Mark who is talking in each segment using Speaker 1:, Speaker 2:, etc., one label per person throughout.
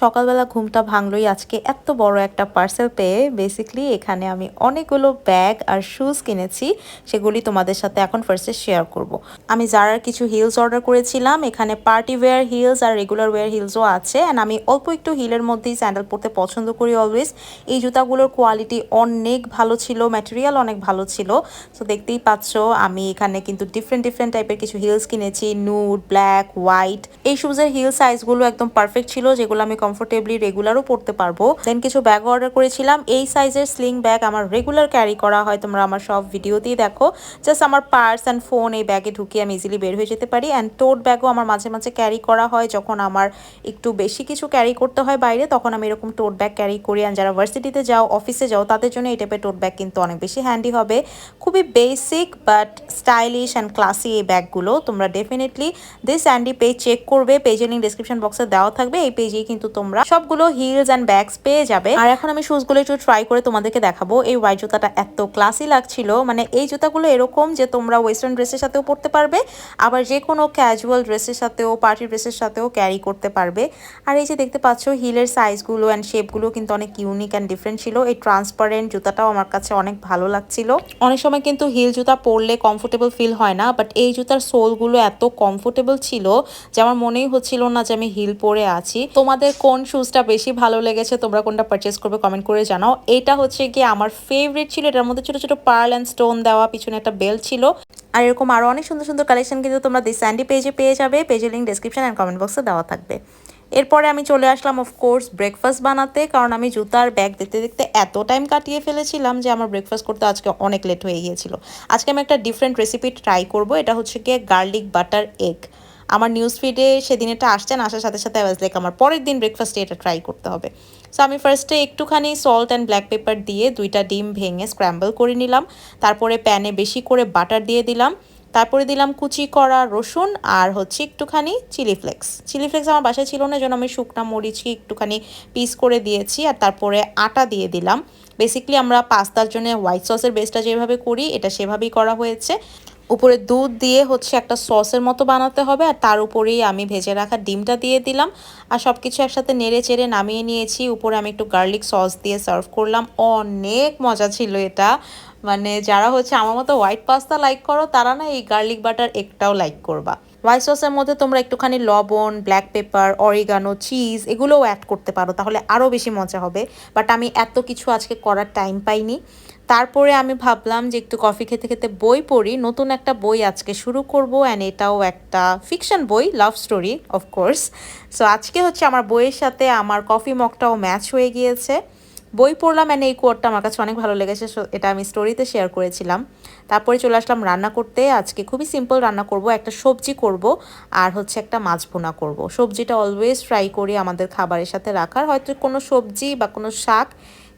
Speaker 1: সকালবেলা ঘুমটা ভাঙলোই। আজকে এত বড় একটা পার্সেল পেয়ে বেসিকলি এখানে আমি অনেকগুলো ব্যাগ আর শুজ কিনেছি, সেগুলি তোমাদের সাথে এখন ফার্স্টে শেয়ার করব। আমি যারার কিছু হিলস অর্ডার করেছিলাম, এখানে পার্টি ওয়্যার হিলস আর রেগুলার ওয়্যার হিলসও আছে অ্যান্ড আমি অল্প একটু হিলের মধ্যেই স্যান্ডেল পরতে পছন্দ করি অলওয়েজ এই জুতাগুলোর কোয়ালিটি অনেক ভালো ছিল ম্যাটেরিয়াল অনেক ভালো ছিল। তো দেখতেই পাচ্ছ, আমি এখানে কিন্তু ডিফারেন্ট ডিফারেন্ট টাইপের কিছু হিলস কিনেছি নুড ব্ল্যাক হোয়াইট এই শুজের হিল সাইজগুলো একদম পারফেক্ট ছিল, যেগুলো আমি কমফোর্টেবলি রেগুলারও পড়তে পারব। দেন কিছু ব্যাগ অর্ডার করেছিলাম। এই সাইজের স্লিং ব্যাগ আমার রেগুলার ক্যারি করা হয়। তোমরা আমার সব ভিডিওতেই দেখো। জাস্ট আমার পার্স অ্যান্ড ফোন এই ব্যাগে ঢুকিয়ে আমি ইজিলি বের হয়ে যেতে পারি। অ্যান্ড টোট ব্যাগও আমার মাঝে মাঝে ক্যারি করা হয়। যখন আমার একটু বেশি কিছু ক্যারি করতে হয় বাইরে, তখন আমি এরকম টোট ব্যাগ ক্যারি করি। অ্যান্ড যারা ভার্সিটিতে যাও অফিসে যাও, তাদের জন্য এই টাইপের টোট ব্যাগ কিন্তু অনেক বেশি হ্যান্ডি হবে। খুবই basic but stylish and classy এই ব্যাগগুলো তোমরা definitely this Andy page check করবে। পেজের লিঙ্ক ডিসক্রিপশন বক্সে দেওয়া থাকবে। এই পেজেই কিন্তু তোমরা সবগুলো হিলস অ্যান্ড ব্যাগস পেয়ে যাবে। আর এখন আমি শুজগুলো একটু ট্রাই করে তোমাদেরকে দেখাবো। এই হোয়াইট জুতাটা এত ক্লাসি লাগছিল। মানে এই জুতাগুলো এরকম যে তোমরা ওয়েস্টার্ন ড্রেসের সাথেও পরতে পারবে, আবার যে কোনো ক্যাজুয়াল ড্রেসের সাথেও পার্টি ড্রেসের সাথেও ক্যারি করতে পারবে। আর এই যে দেখতে পাচ্ছ হিলের সাইজগুলো অ্যান্ড শেপগুলো কিন্তু অনেক ইউনিক অ্যান্ড ডিফারেন্ট ছিল। এই ট্রান্সপারেন্ট জুতাটাও আমার কাছে অনেক ভালো লাগছিল। অনেক সময় কিন্তু হিল জুতা পরলে কমফোর্টেবল ফিল হয় না বাট এই জুতার সোলগুলো এত কমফোর্টেবল ছিল যে আমার মনেই হচ্ছিল না যে আমি হিল পরে আছি। তোমাদের কোন শুজটা বেশি ভালো লেগেছে, তোমরা কোনটা পারচেস করবে কমেন্ট করে জানাও। এটা হচ্ছে কি আমার ফেভারিট ছিল, এটার মধ্যে ছোট ছোট পার্ল অ্যান্ড স্টোন দেওয়া, পিছনে একটা বেল ছিল। আর এরকম আরও অনেক সুন্দর সুন্দর কালেকশন কিন্তু তোমরা দি স্যান্ডি পেজে পেয়ে যাবে। পেজের লিঙ্ক ডিসক্রিপশন অ্যান্ড কমেন্ট বক্সে দেওয়া থাকবে। এরপরে আমি চলে আসলাম অফকোর্স ব্রেকফাস্ট বানাতে, কারণ আমি জুতার ব্যাগ দেখতে দেখতে এত টাইম কাটিয়ে ফেলেছিলাম যে আমার ব্রেকফাস্ট করতে আজকে অনেক লেট হয়ে গিয়েছিল। আজকে আমি একটা ডিফারেন্ট রেসিপি ট্রাই করব, এটা হচ্ছে গিয়ে গার্লিক বাটার এগ আমার নিউজ ফিডে সেদিন এটা আসছেন আসার সাথে সাথে আওয়াজ লাইক আমার পরের দিন ব্রেকফাস্টে এটা ট্রাই করতে হবে। সো আমি ফার্স্টে একটুখানি সল্ট অ্যান্ড ব্ল্যাক পেপার দিয়ে দুইটা ডিম ভেঙে স্ক্র্যাম্বল করে নিলাম। তারপরে প্যানে বেশি করে বাটার দিয়ে দিলাম। তারপরে দিলাম কুচি করা রসুন আর হচ্ছে একটুখানি চিলি ফ্লেক্স চিলি ফ্লেক্স আমার বাসায় ছিল না জন্য আমি শুকনা মরিচকে একটুখানি পিস করে দিয়েছি আর তারপরে আটা দিয়ে দিলাম। বেসিকলি আমরা পাস্তার জন্য হোয়াইট সসের বেসটা যেভাবে করি, এটা সেভাবেই করা হয়েছে। উপরে দুধ দিয়ে হচ্ছে একটা সসের মতো বানাতে হবে আর তার উপরেই আমি ভেজে রাখা ডিমটা দিয়ে দিলাম। আর সব কিছু একসাথে নেড়ে চেড়ে নামিয়ে নিয়েছি। উপরে আমি একটু গার্লিক সস দিয়ে সার্ভ করলাম। অনেক মজা ছিল এটা। মানে যারা হচ্ছে আমার মতো হোয়াইট পাস্তা লাইক করো, তারা না এই গার্লিক বাটার একটাও লাইক করবা। হোয়াইট সসের মধ্যে তোমরা একটুখানি লবণ, ব্ল্যাক পেপার, অরিগানো, চিজ এগুলোও অ্যাড করতে পারো, তাহলে আরও বেশি মজা হবে। বাট আমি এত কিছু আজকে করার টাইম পাইনি। তারপরে আমি ভাবলাম যে একটু কফি খেতে খেতে বই পড়ি। নতুন একটা বই আজকে শুরু করব অ্যান্ড এটাও একটা ফিকশন বই লাভ স্টোরি অফকোর্স সো আজকে হচ্ছে আমার বইয়ের সাথে আমার কফি মগটাও ম্যাচ হয়ে গিয়েছে। বই পড়লাম অ্যান্ড এই কোয়ারটা আমার কাছে অনেক ভালো লেগেছে এটা আমি স্টোরিতে শেয়ার করেছিলাম। তারপরে চলে আসলাম রান্না করতে। আজকে খুবই সিম্পল রান্না করব, একটা সবজি করব আর হচ্ছে একটা মাছ ভুনা করব। সবজিটা অলওয়েজ ফ্রাই করি আমাদের খাবারের সাথে রাখার। হয়তো কোনো সবজি বা কোনো শাক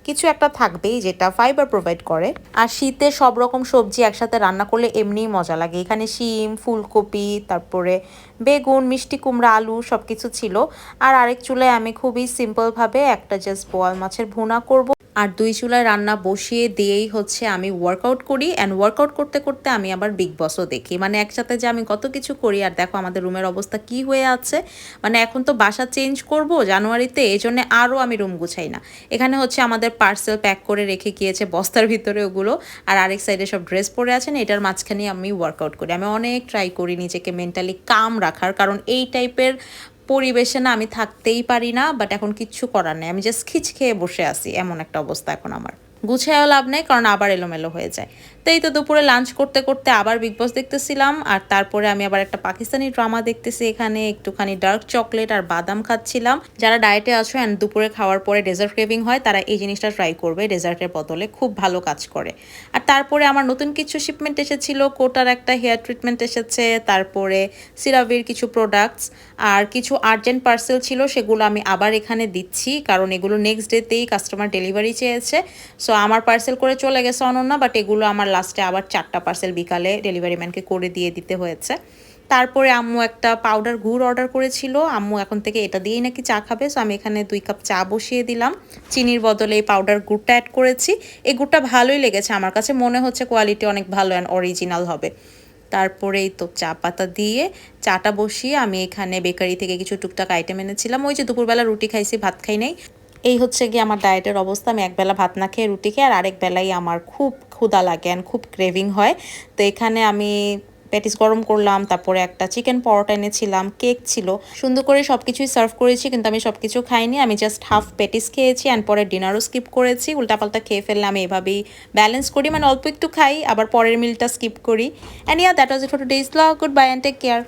Speaker 1: কিছু একটা থাকবেই যেটা ফাইবার প্রোভাইড করে। আর শীতে সব রকম সবজি একসাথে রান্না করলে এমনিই মজা লাগে। এখানে শিম, ফুলকপি, তারপরে বেগুন, মিষ্টি কুমড়া, আলু সব কিছু ছিল। আর আরেক চুলায় আমি খুবই সিম্পলভাবে একটা জাস্ট বোয়াল মাছের ভুনা করব। আর দুই চুলায় রান্না বসিয়ে দিয়েই হচ্ছে আমি ওয়ার্কআউট করি অ্যান্ড ওয়ার্কআউট করতে করতে আমি আবার বিগ বসও দেখি। মানে একসাথে যে আমি কত কিছু করি, আর দেখো আমাদের রুমের অবস্থা কি হয়ে আছে। মানে এখন তো বাসা চেঞ্জ করব জানুয়ারিতে এই জন্য আরও আমি রুম গুছাই না। এখানে হচ্ছে আমাদের পার্সেল প্যাক করে রেখে গিয়েছে বস্তার ভিতরে ওগুলো, আর আরেক সাইডে সব ড্রেস পরে আছেন, এটার মাঝখানে আমি ওয়ার্কআউট করি। আমি অনেক ট্রাই করি নিজেকে মেন্টালি কাম রাখার, কারণ এই টাইপের পরিবেশে না আমি থাকতেই পারি না বাট এখন কিচ্ছু করার নেই। আমি জাস্ট খিচ খেয়ে বসে আছি, এমন একটা অবস্থা এখন আমার। গুছায়ও লাভ নেই, কারণ আবার এলোমেলো হয়ে যায়। তো এই তো দুপুরে লাঞ্চ করতে করতে আবার বিগ বস দেখতেছিলাম, আর তারপরে আমি আবার একটা পাকিস্তানি ড্রামা দেখতেছি এখানে, একটুখানি ডার্ক চকলেট আর বাদাম খাচ্ছিলাম। যারা ডায়েটে আছো অ্যান্ড দুপুরে খাওয়ার পরে ডেজার্ট ক্রেভিং হয়, তারা এই জিনিসটা ট্রাই করবে ডেজার্টের বদলে খুব ভালো কাজ করে। আর তারপরে আমার নতুন কিছু শিপমেন্ট এসেছিল, কোটার একটা হেয়ার ট্রিটমেন্ট এসেছে, তারপরে সিরাভির কিছু প্রোডাক্টস আর কিছু আর্জেন্ট পার্সেল ছিল, সেগুলো আমি আবার এখানে দিচ্ছি, কারণ এগুলো নেক্সট ডেতেই কাস্টমার ডেলিভারি চেয়েছে। সো আমার পার্সেল করে চলে গেছে অনন্যা বাট এগুলো আমার লাস্টে আবার চারটা পার্সেল বিকালে ডেলিভারি ম্যানকে করে দিয়ে দিতে হয়েছে। তারপরে আম্মু একটা পাউডার গুড় অর্ডার করেছিল। আম্মু এখন থেকে এটা দিয়েই নাকি চা খাবে। সো আমি এখানে দুই কাপ চা বসিয়ে দিলাম। চিনির বদলে এই পাউডার গুড়টা অ্যাড করেছি। এই গুড়টা ভালোই লেগেছে আমার কাছে। মনে হচ্ছে কোয়ালিটি অনেক ভালো অ্যান্ড অরিজিনাল হবে। তারপরে এই তো চা পাতা দিয়ে চাটা বসিয়ে আমি এখানে বেকারি থেকে কিছু টুকটাক আইটেম এনেছিলাম। ওই যে দুপুরবেলা রুটি খাইছি, ভাত খাই নাই। এই হচ্ছে গিয়ে আমার ডায়েটের অবস্থা। আমি একবেলা ভাত না খেয়ে রুটি খেয়ে আর আরেক বেলায় আমার খুব ক্ষুধা লাগে অ্যান্ড খুব ক্রেভিং হয়। তো এখানে আমি প্যাটিস গরম করলাম, তারপরে একটা চিকেন পরোটা এনেছিলাম কেক ছিল। সুন্দর করে সব কিছুই সার্ভ করেছি কিন্তু আমি সব কিছু খাইনি। আমি জাস্ট হাফ প্যাটিস খেয়েছি অ্যান্ড পরে ডিনারও স্কিপ করেছি। উল্টাপাল্টা খেয়ে ফেললে আমি এভাবেই ব্যালেন্স করি। মানে অল্প একটু খাই, আবার পরের মিলটা স্কিপ করি। And yeah that was it for today's vlog good bye and take care